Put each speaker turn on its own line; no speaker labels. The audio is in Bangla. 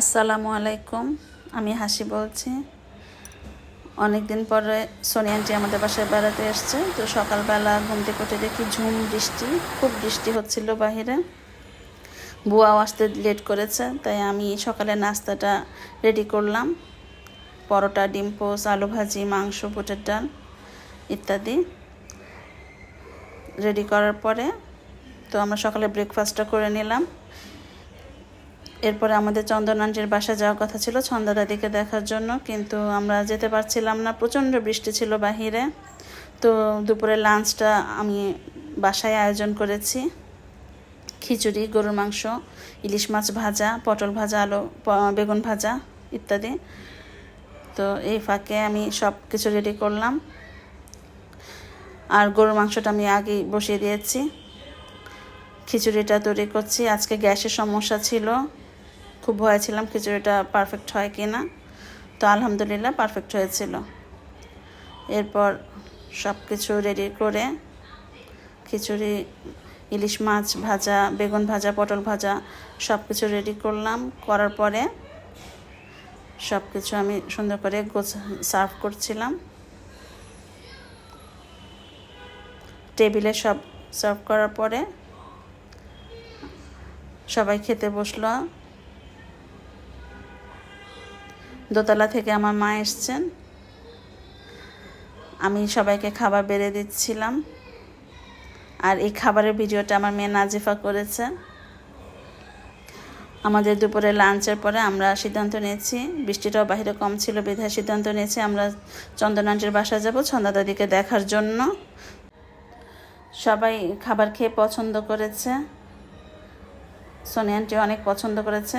আসসালামু আলাইকুম। আমি হাসি বলছি। অনেক দিন পরে সোনি আন্টি আমাদের বাসায় বেড়াতে এসছে। তো সকালবেলা ঘুম থেকে উঠে দেখি ঝুম বৃষ্টি, খুব বৃষ্টি হচ্ছিল বাহিরে। বুয়াও আসতে লেট করেছে, তাই আমি সকালে নাস্তাটা রেডি করলাম। পরোটা, ডিম পোস আলু ভাজি, মাংস, বুটের ডাল ইত্যাদি রেডি করার পরে তো আমরা সকালে ব্রেকফাস্টটা করে নিলাম। এরপরে আমাদের চন্দন বাসা যাওয়ার কথা ছিল ছন্দা দাদিকে দেখার জন্য, কিন্তু আমরা যেতে পারছিলাম না। প্রচণ্ড বৃষ্টি ছিল বাহিরে। তো দুপুরে লাঞ্চটা আমি বাসায় আয়োজন করেছি। খিচুড়ি, গরুর মাংস, ইলিশ মাছ ভাজা, পটল ভাজা, আলু বেগুন ভাজা ইত্যাদি। তো এই ফাঁকে আমি সব কিছু রেডি করলাম। আর গরুর মাংসটা আমি আগেই বসিয়ে দিয়েছি। খিচুড়িটা তৈরি করছি। আজকে গ্যাসের সমস্যা ছিল। খুব ভয় ছিলাম, খিচুড়িটা পারফেক্ট হয় কি না তো আলহামদুলিল্লাহ পারফেক্ট হয়েছিল। এরপর সব কিছু রেডি করে খিচুড়ি, ইলিশ মাছ ভাজা, বেগুন ভাজা, পটল ভাজা সব কিছু রেডি করলাম। করার পরে সব কিছু আমি সুন্দর করে সার্ভ করছিলাম। টেবিলে সব সার্ভ করার পরে সবাই খেতে বসল। দোতলা থেকে আমার মা এসছেন। আমি সবাইকে খাবার বেড়ে দিচ্ছিলাম। আর এই খাবারের ভিডিওটা আমার মেয়ে নাজিফা করেছে। আমাদের দুপুরে লাঞ্চের পরে আমরা সিদ্ধান্ত নিয়েছি, বৃষ্টিটাও বাইরে কম ছিল, বিধায় সিদ্ধান্ত নিয়েছি আমরা চন্দনান্টির বাসায় যাব ছন্দা দাদিকে দেখার জন্য। সবাই খাবার খেয়ে পছন্দ করেছে। সোনি আন্টি অনেক পছন্দ করেছে।